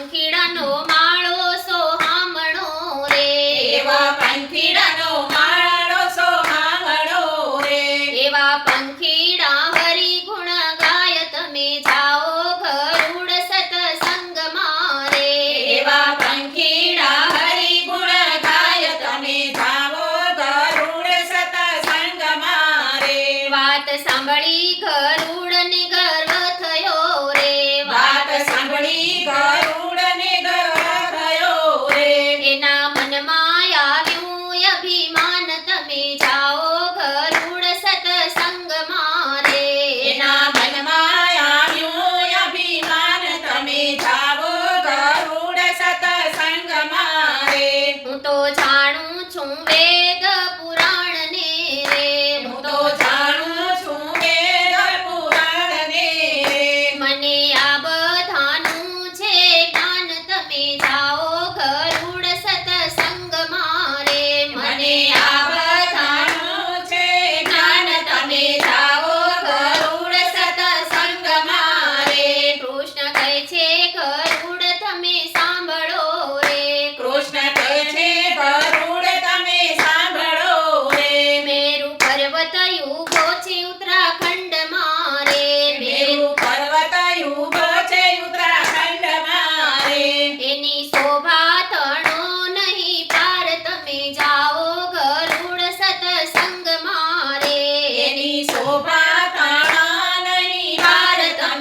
પંખીડાનો માળો સો રે. એવા પંખીડા હરી ગુણ તમે જાઓ ગરુડ સતસંગમાં રે. એવા પંખી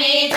Hey,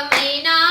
Yamina.